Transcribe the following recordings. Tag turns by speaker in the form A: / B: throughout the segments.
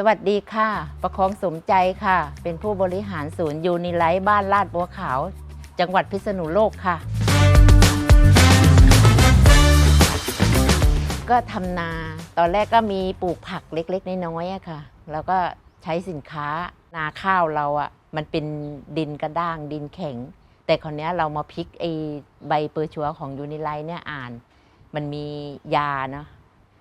A: สวัสดีค่ะ ประคองสมใจค่ะ เป็นผู้บริหารศูนย์ยูนิไลท์บ้านลาดบัวขาว จังหวัดพิษณุโลกค่ะ ก็ทำนา ตอนแรกก็มีปลูกผักเล็กๆ น้อยๆอะค่ะ แล้วก็ใช้สินค้านาข้าวเราอะมันเป็นดินกระด้างดินแข็ง แต่คราวนี้เรามาพลิกไอใบเปอร์ชัวของยูนิไลท์เนี่ยอ่าน มันมียาเนาะ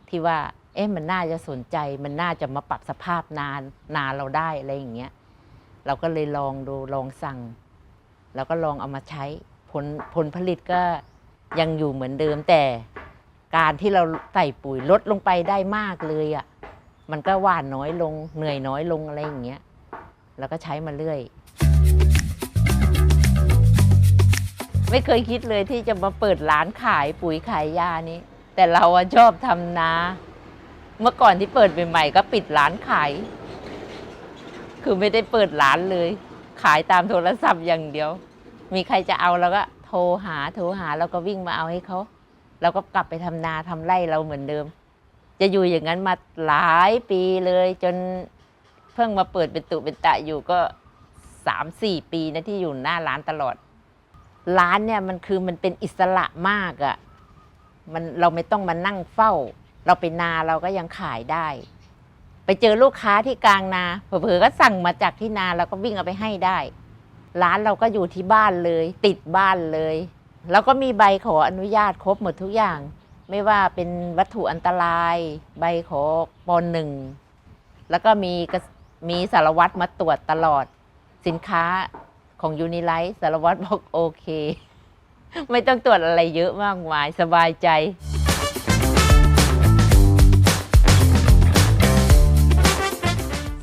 A: ที่ว่า เอ๊ะมันน่าจะสนใจ มันน่าจะมาปรับสภาพนานนาเราได้อะไรอย่างเงี้ยเราก็เลยลองดูลองสั่ง แล้วก็ลองเอามาใช้ผลผลผลิตก็ยังอยู่เหมือนเดิมแต่การที่เราใส่ปุ๋ยลดลงไปได้มากเลยอะ่ะมันก็หว่านน้อยลงเหนื่อยน้อยลงอะไรอย่างเงี้ยแล้วก็ใช้มาเรื่อย ไม่เคยคิดเลยที่จะมาเปิดร้านขายปุ๋ยขายยานี้ แต่เราชอบทำนา เมื่อก่อนที่เปิดใหม่ๆก็ปิดร้านขาย คือไม่ได้เปิดร้านเลย ขายตามโทรศัพท์อย่างเดียว มีใครจะเอาเราก็โทรหาโทรหาแล้วก็วิ่งมาเอาให้เขาเราก็กลับไปทำนาทำไร่เราเหมือนเดิม จะอยู่อย่างนั้นมาหลายปีเลย จนเพิ่งมาเปิดเป็นตุเป็นตะอยู่ก็สามสี่ปีนะที่อยู่หน้าร้านตลอด ร้านเนี่ยมันคือมันเป็นอิสระมากอะ่ะมันเราไม่ต้องมานั่งเฝ้า เราไปนาเราก็ยังขายได้ ไปเจอลูกค้าที่กลางนาเผลอๆก็สั่งมาจากที่นาเราก็วิ่งเอาไปให้ได้ ร้านเราก็อยู่ที่บ้านเลย ติดบ้านเลย แล้วก็มีใบขออนุญาตครบหมดทุกอย่าง ไม่ว่าเป็นวัตถุอันตราย ใบขอปหนึ่งแล้วก็มีมีสารวัตรมาตรวจตลอด สินค้าของยูนิไลท์สารวัตรบอกโอเค ไม่ต้องตรวจอะไรเยอะมากมายสบายใจ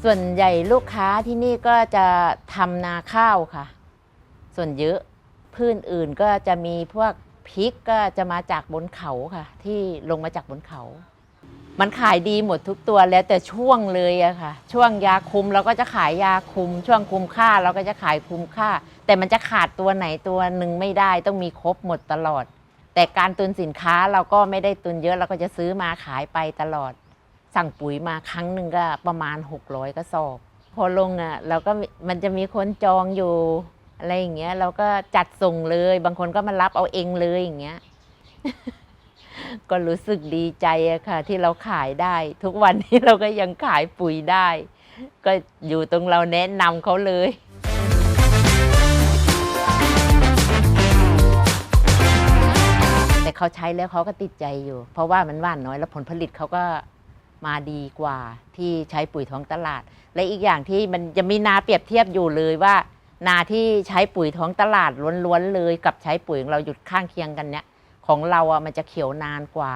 A: ส่วนใหญ่ลูกค้าที่นี่ก็จะทำนาข้าวค่ะ ส่วนเยอะพืชอื่นก็จะมีพวกพริกก็จะมาจากบนเขาค่ะ ที่ลงมาจากบนเขา มันขายดีหมดทุกตัวแล้วแต่ช่วงเลยอะค่ะ ช่วงยาคุมเราก็จะขายยาคุม ช่วงคุมค่าเราก็จะขายคุมค่า แต่มันจะขาดตัวไหนตัวหนึ่งไม่ได้ต้องมีครบหมดตลอด แต่การตุนสินค้าเราก็ไม่ได้ตุนเยอะเราก็จะซื้อมาขายไปตลอด สั่งปุ๋ยมาครั้งหนึ่งก็ประมาณ 600กระสอบ พอลงอะเราก็มันจะมีคนจองอยู่อะไรอย่างเงี้ยเราก็จัดส่งเลย บางคนก็มารับเอาเองเลยอย่างเงี้ยก็รู้สึกดีใจอะค่ะ ที่เราขายได้ ทุกวันนี้เราก็ยังขายปุ๋ยได้ ก็อยู่ตรงเราแนะนำเขาเลยแต่เขาใช้แล้วเขาก็ติดใจอยู่ เพราะว่ามันหว่านน้อยแล้วผลผลิตเขาก็ มาดีกว่าที่ใช้ปุ๋ยท้องตลาด และอีกอย่างที่มันจะมีนาเปรียบเทียบอยู่เลยว่า นาที่ใช้ปุ๋ยท้องตลาดล้วนๆเลย กับใช้ปุ๋ยของเราหยุดข้างเคียงกันเนี่ยของเราอะมันจะเขียวนานกว่า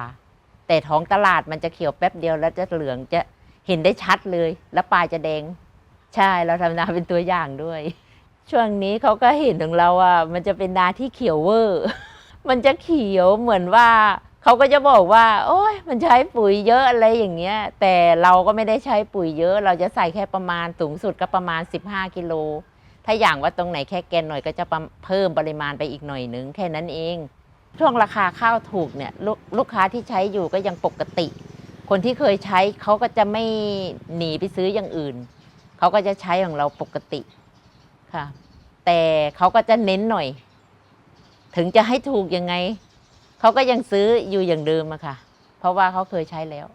A: แต่ท้องตลาดมันจะเขียวแป๊บเดียวแล้วจะเหลืองจะเห็นได้ชัดเลย แล้วปลายจะแดง ใช่เราทำนาเป็นตัวอย่างด้วย ช่วงนี้เขาก็เห็นของเราอะมันจะเป็นนาที่เขียวเวอร์ มันจะเขียวเหมือนว่า เขาก็จะบอกว่า โอ้ยมันใช้ปุ๋ยเยอะอะไรอย่างเงี้ย แต่เราก็ไม่ได้ใช้ปุ๋ยเยอะ เราจะใส่แค่ประมาณสูงสุดก็ประมาณ 15กิโลถ้าอย่างว่าตรงไหนแค่แกนหน่อยก็จะเพิ่มปริมาณไปอีกหน่อยนึงแค่นั้นเอง ช่วงราคาข้าวถูกเนี่ยลูกลูกค้าที่ใช้อยู่ก็ยังปกติ คนที่เคยใช้เขาก็จะไม่หนีไปซื้ออย่างอื่นเขาก็จะใช้ของเราปกติค่ะ แต่เขาก็จะเน้นหน่อย ถึงจะให้ถูกยังไง เขาก็ยังซื้ออยู่อย่างเดิมอะค่ะ เพราะว่าเขาเคยใช้แล้ว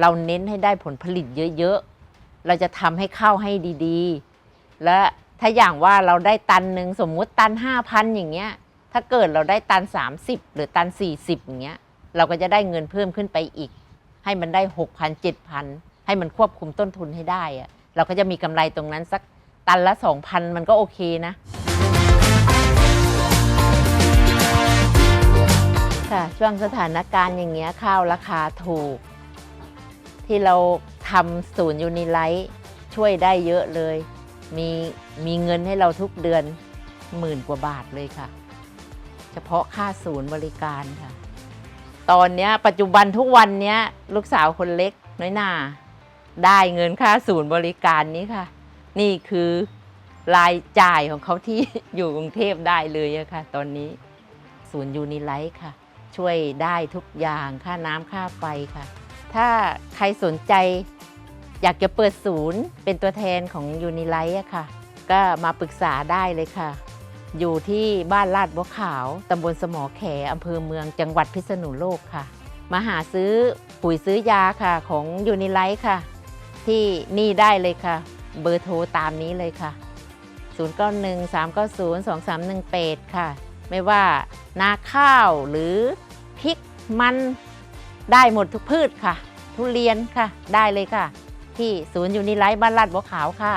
A: เราเน้นให้ได้ผลผลิตเยอะๆ เราจะทำให้ข้าวให้ดีๆ และถ้าอย่างว่าเราได้ตันหนึ่งสมมุติตันห้าพันอย่างเงี้ย ถ้าเกิดเราได้ตัน30หรือตัน40อย่างเงี้ย เราก็จะได้เงินเพิ่มขึ้นไปอีก ให้มันได้6,000 7,000ให้มันควบคุมต้นทุนให้ได้อะเราก็จะมีกำไรตรงนั้นสักตันละ2,000มันก็โอเคนะ ค่ะช่วงสถานการณ์อย่างเงี้ยข้าวราคาถูก ที่เราทำศูนย์ยูนิไลท์ช่วยได้เยอะเลย มีมีเงินให้เราทุกเดือนหมื่นกว่าบาทเลยค่ะ เฉพาะค่าศูนย์บริการค่ะ ตอนเนี้ยปัจจุบันทุกวันเนี้ยลูกสาวคนเล็กน้อยหนาได้เงินค่าศูนย์บริการนี้ค่ะ นี่คือรายจ่ายของเขาที่อยู่กรุงเทพได้เลยอะค่ะ ตอนนี้ศูนย์ยูนิไลท์ค่ะ ช่วยได้ทุกอย่างค่าน้ำค่าไฟค่ะ ถ้าใครสนใจ อยากจะเปิดศูนย์ เป็นตัวแทนของยูนิไลท์ค่ะ ก็มาปรึกษาได้เลยค่ะ อยู่ที่บ้านลาดบัวขาวตำบลสมอแขอำเภอเมืองจังหวัดพิษณุโลกค่ะ มาหาซื้อปุ๋ยซื้อยาค่ะของยูนิไลท์ค่ะ ที่นี่ได้เลยค่ะ เบอร์โทรตามนี้เลยค่ะ 0 9 1 3 9 0 2 3 1 8 ค่ะ ไม่ว่านาข้าวหรือพริกมันได้หมดทุกพืชค่ะ ทุเรียนค่ะ ได้เลยค่ะ ที่ศูนย์ยูนิไลท์บ้านลาดบัวขาวค่ะ